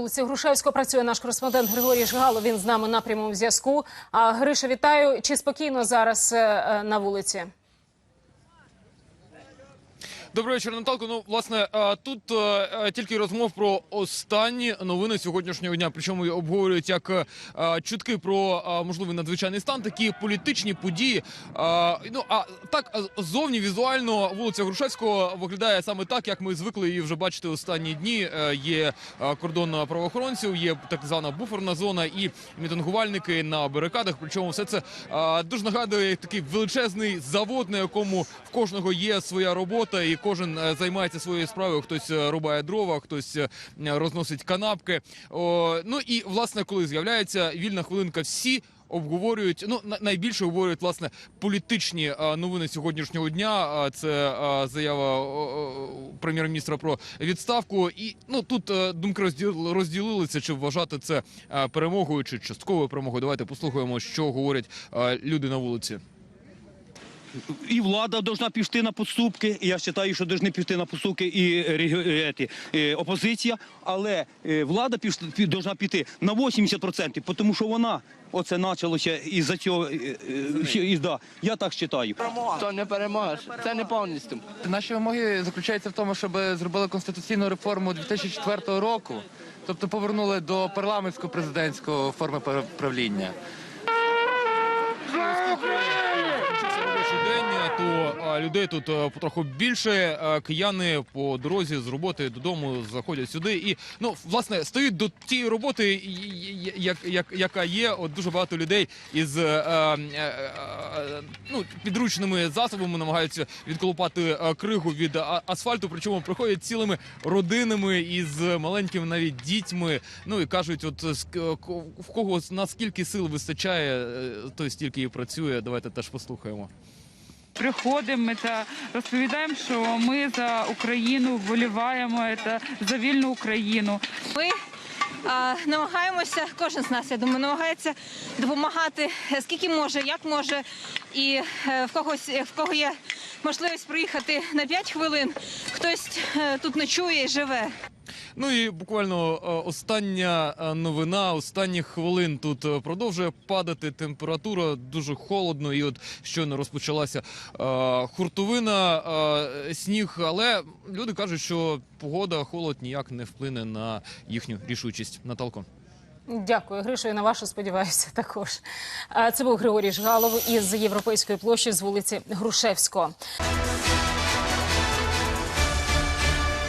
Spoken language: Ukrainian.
вулиці Грушевського працює наш кореспондент Григорій Жгало. Він з нами на прямому зв'язку. Гриша, вітаю. Чи спокійно зараз е, е, на вулиці? Доброго вечора, Наталко. Ну, власне, е, тут е, е, тільки розмов про останні новини сьогоднішнього дня. Причому обговорюють як чутки про можливий надзвичайний стан, такі політичні події. Ну а так зовні візуально вулиця Грушевського виглядає саме так, як ми звикли її вже бачити останні дні. Є кордон правоохоронців, є так звана буферна зона і мітингувальники на барикадах. Причому все це дуже нагадує такий величезний завод, на якому в кожного є своя робота, і кожен е, займається своєю справою. Хтось е, рубає дрова, хтось е, розносить канапки. Ну і власне, коли з'являється вільна хвилинка, всі. Обговорюють ну на- найбільше обговорюють власне політичні новини сьогоднішнього дня. Це заява прем'єр-міністра про відставку. І ну тут думки розділ- розділилися, чи вважати це перемогою чи частковою перемогою. Давайте послухаємо, що говорять люди на вулиці. І влада должна піти на поступки. І я вважаю, що повинні піти на поступки і реги- е, ті, е, опозиція. Але е, влада должна піти на 80%, тому що вона оце почалося із-за цього. е, е, ще- да, я так вважаю. То не переможеш. Це не повністю. Наші вимоги заключаються в тому, щоб зробили конституційну реформу 2004 року, тобто повернули до парламентсько-президентської форми пра- правління. Закінчився робочий день, то людей тут потроху більше. Кияни по дорозі з роботи додому заходять сюди і ну власне стають до тієї роботи, як, як, яка є. От дуже багато людей із е, е, е, ну, підручними засобами намагаються відколупати е, кригу від асфальту. Причому приходять цілими родинами із маленькими навіть дітьми. Ну і кажуть, от в кого наскільки сил вистачає, е, той стільки і працює. Давайте теж послухаємо. Приходимо та розповідаємо, що ми за Україну вболіваємо та за вільну Україну. Ми намагаємося, кожен з нас, я думаю, намагається допомагати скільки може, як може, і е, в когось е, в кого є можливість приїхати на 5 хвилин, хтось е, тут ночує і живе. Ну і буквально е, остання е, новина, останніх хвилин тут е, продовжує падати температура, дуже холодно. І от щойно розпочалася хуртовина, сніг. Але люди кажуть, що погода, холод ніяк не вплине на їхню рішучість. Наталко. Дякую, Гришо, і на вашу сподіваюся також. Це був Григорій Жгалов із Європейської площі з вулиці Грушевського.